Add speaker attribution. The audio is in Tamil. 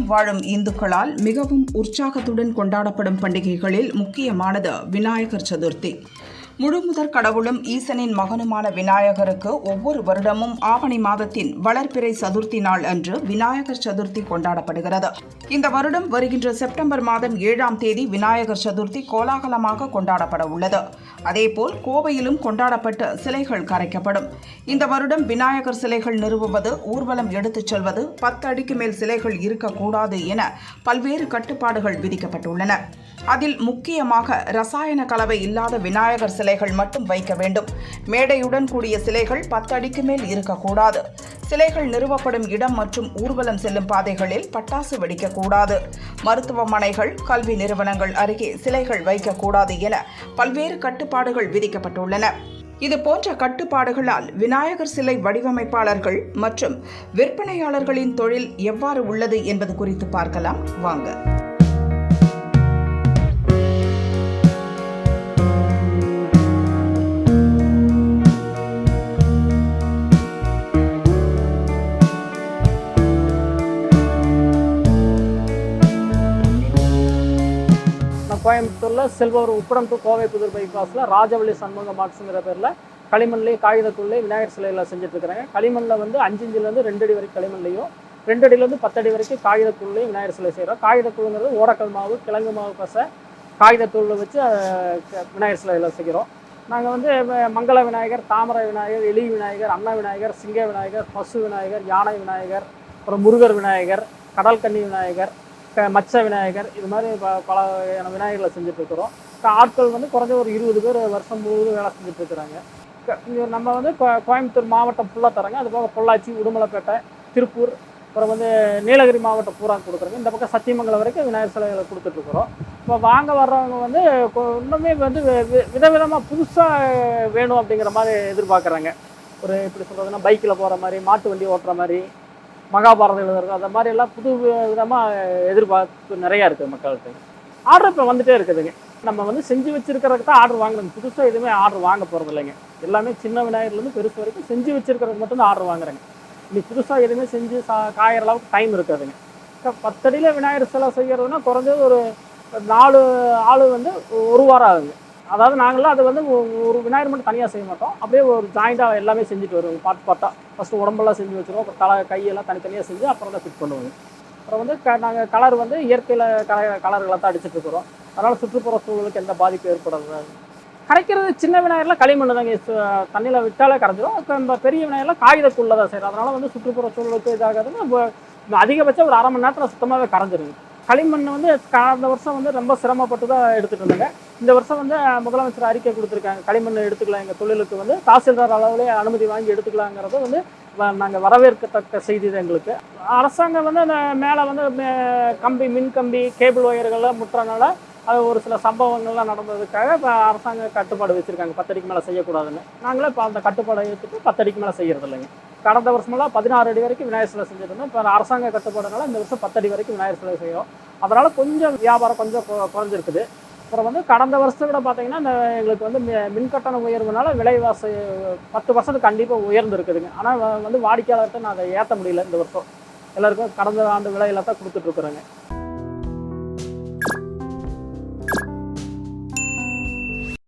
Speaker 1: உலகெங்கிலும் வாழும் இந்துக்களால் மிகவும் உற்சாகத்துடன் கொண்டாடப்படும் பண்டிகைகளில் முக்கியமானது விநாயகர் சதுர்த்தி. முழுமுதற் கடவுளும் ஈசனின் மகனுமான விநாயகருக்கு ஒவ்வொரு வருடமும் ஆவணி மாதத்தின் வளர்பிறை சதுர்த்தி நாள் அன்று விநாயகர் சதுர்த்தி கொண்டாடப்படுகிறது. இந்த வருடம் வருகின்ற செப்டம்பர் மாதம் ஏழாம் தேதி விநாயகர் சதுர்த்தி கோலாகலமாக கொண்டாடப்பட உள்ளது. அதேபோல் கோவையிலும் கொண்டாடப்பட்டு சிலைகள் கரைக்கப்படும். இந்த வருடம் விநாயகர் சிலைகள் நிறுவுவது ஊர்வலம் எடுத்துச் செல்வது பத்து அடிக்கு மேல் சிலைகள் இருக்கக்கூடாது என பல்வேறு கட்டுப்பாடுகள் விதிக்கப்பட்டுள்ளன. அதில் முக்கியமாக ரசாயன கலவை இல்லாத விநாயகர் சிலைகள் மட்டும் வைக்க வேண்டும். மேடையுடன் கூடிய சிலைகள் பத்து அடிக்கு மேல் இருக்கக்கூடாது. சிலைகள் நிறுவப்படும் இடம் மற்றும் ஊர்வலம் செல்லும் பாதைகளில் பட்டாசு வெடிக்கக்கூடாது. மருத்துவமனைகள் கல்வி நிறுவனங்கள் அருகே சிலைகள் வைக்கக்கூடாது என பல்வேறு கட்டுப்பாடுகள் விதிக்கப்பட்டுள்ளன. இது போன்ற கட்டுப்பாடுகளால் விநாயகர் சிலை வடிவமைப்பாளர்கள் மற்றும் விற்பனையாளர்களின் தொழில் எவ்வாறு உள்ளது என்பது குறித்து பார்க்கலாம். வாங்க.
Speaker 2: கோயம்புத்தூரில் செல்வர் உப்படம் டு கோவை புதூர் பைபாஸில் ராஜவள்ளி சண்முக மார்க்ஸுங்கிற பேரில் களிமண்லேயே காகிதக்குள்ளே விநாயகர் சிலையில் செஞ்சுட்ருக்குறாங்க. களிமண்ணில் வந்து அஞ்சு இன்ச்சிலேருந்து ரெண்டு அடி வரைக்கும் களிமண்லேயும் ரெண்டு அடியிலேருந்து பத்தடி வரைக்கும் காகிதத்துள்ளேயும் விநாயகர் சிலை செய்கிறோம் காகிதக்குழுங்கிறது ஓடக்கல் மாவு கிழங்கு மாவு பசை காகிதத்தூளை வச்சு க- விநாயகர் சிலையில் செய்கிறோம் நாங்கள் வந்து மங்கள விநாயகர் தாமரை விநாயகர் எலி விநாயகர் அன்ன விநாயகர் சிங்க விநாயகர் பசு விநாயகர் யானை விநாயகர் அப்புறம் முருகர் விநாயகர் கடல் கன்னி விநாயகர் மச்ச விநாயகர் இது மாதிரி ப- பல வகையான விநாயகர்களை செஞ்சுட்ருக்குறோம். ஆட்கள் வந்து குறைஞ்ச ஒரு இருபது பேர் வருஷம் முழுவதும் வேலை செஞ்சுட்ருக்குறாங்க. நம்ம வந்து கோயம்புத்தூர் மாவட்டம் ஃபுல்லாக தராங்க அது போக பொள்ளாச்சி உடுமலைப்பேட்டை திருப்பூர் அப்புறம் வந்து நீலகிரி மாவட்டம் பூரா கொடுக்குறோங்க. இந்த பக்கம் சத்தியமங்கலம் வரைக்கும் விநாயகர் சிலைகளை கொடுத்துட்ருக்குறோம். இப்போ வாங்க வர்றவங்க வந்து இன்னுமே வந்து வி- விதவிதமாக புதுசாக வேணும் அப்படிங்கிற மாதிரி எதிர்பார்க்குறாங்க. ஒரு எப்படி சொல்கிறதுனா பைக்கில் போகிற மாதிரி மாட்டு வண்டி ஓட்டுற மாதிரி மகாபாரதம் எழுதுறது அந்த மாதிரி எல்லாம் புது விதமாக எதிர்பார்ப்பு நிறையா இருக்குது மக்கள்கிட்ட. ஆர்டர் இப்போ வந்துட்டே இருக்குதுங்க. நம்ம வந்து செஞ்சு வச்சிருக்கிறதுக்கு தான் ஆர்டர் வாங்குறோம். புதுசாக எதுவுமே ஆர்டர் வாங்க போகிறது இல்லைங்க. எல்லாமே சின்ன விநாயகர்லேருந்து பெருசு வரைக்கும் செஞ்சு வச்சிருக்கிறதுக்கு மட்டும் தான் ஆர்டர் வாங்குறேங்க. இன்னைக்கு புதுசாக எதுவுமே செஞ்சு சா காயிற அளவுக்கு டைம் இருக்காதுங்க. இப்போ பத்தடியில் விநாயகர் சிலை செய்கிறதுனா குறைஞ்சது ஒரு நாலு ஆள் வந்து ஒரு வாரம் ஆகுங்க அதாவது நாங்களாம் அது வந்து ஒரு விநாயகர் மட்டும் தனியாக செய்ய மாட்டோம். அப்படியே ஒரு ஜாயிண்டாக எல்லாமே செஞ்சுட்டு வருவோம். பாட்டு பார்ட்டாக ஃபஸ்ட்டு உடம்பெல்லாம் செஞ்சு வச்சுருவோம். அப்புறம் தலை கையெல்லாம் தனித்தனியாக செஞ்சு அப்புறம் தான் ஃபிட் பண்ணுவோம். அப்புறம் வந்து க நாங்கள் கலர் வந்து இயற்கையில் கல கலர்களை தான் அடிச்சிட்டு இருக்கிறோம். அதனால் சுற்றுப்புற சூழலுக்கு எந்த பாதிப்பும் ஏற்படாது. கரைக்கிறது சின்ன விநாயகர்லாம் களிமண் தாங்க. தண்ணியில் விட்டாலே கரைஞ்சிரும். இப்போ இந்த பெரிய விநாயகர்லாம் காகிதக்குள்ளே தான் செய்கிறோம் அதனால் வந்து சுற்றுப்புற சூழலுக்கு இதாகிறதுன்னா அதிகபட்சம் ஒரு அரை மணி நேரத்தில் சுத்தமாகவே கரைஞ்சிருங்க களிமண் வந்து கடந்த வருஷம் வந்து ரொம்ப சிரமப்பட்டு தான் எடுத்துகிட்டு இருந்தாங்க இந்த வருஷம் வந்து முதலமைச்சர் அறிக்கை கொடுத்துருக்காங்க. களிமண் எடுத்துக்கலாம் எங்கள் தொழிலுக்கு வந்து தாசில்தார் அளவுலே அனுமதி வாங்கி எடுத்துக்கலாங்கிறது வந்து நாங்கள் வரவேற்கத்தக்க செய்தி தான் எங்களுக்கு. அரசாங்கம் வந்து அந்த மேலே வந்து மே- கம்பி மின் கம்பி கேபிள் ஒயர்கள்லாம் முட்டுறனால அது ஒரு சில சம்பவங்கள்லாம் நடந்ததுக்காக இப்போ அரசாங்க கட்டுப்பாடு வச்சுருக்காங்க. பத்தடிக்கு மேலே செய்யக்கூடாதுன்னு. நாங்களே இப்போ அந்த கட்டுப்பாடை எடுத்துட்டு பத்தடிக்கு மேலே செய்யறதில்லைங்க. கடந்த வருஷமெல்லாம் பதினாறு அடி வரைக்கும் விநாயகர் சிலை செஞ்சுருந்தோம். இப்போ அரசாங்க கட்டுப்பாடுனால இந்த வருஷம் பத்தடி வரைக்கும் விநாயகர் சிலை செய்யும் அதனால் கொஞ்சம் வியாபாரம் கொஞ்சம் கொ- குறைஞ்சிருக்குது. அப்புறம் வந்து கடந்த வருஷத்தை விட பார்த்தீங்கன்னா இந்த எங்களுக்கு வந்து மி- மின் கட்டண உயர்வுனால விலைவாசி பத்து பர்சன்ட் கண்டிப்பாக உயர்ந்துருக்குதுங்க. ஆனால் வந்து வாடிக்கையாளர்கிட்ட நான் அதை ஏற்ற முடியல இந்த வருஷம். எல்லாருக்கும் கடந்த ஆண்டு விலையில தான் கொடுத்துட்ருக்குறோங்க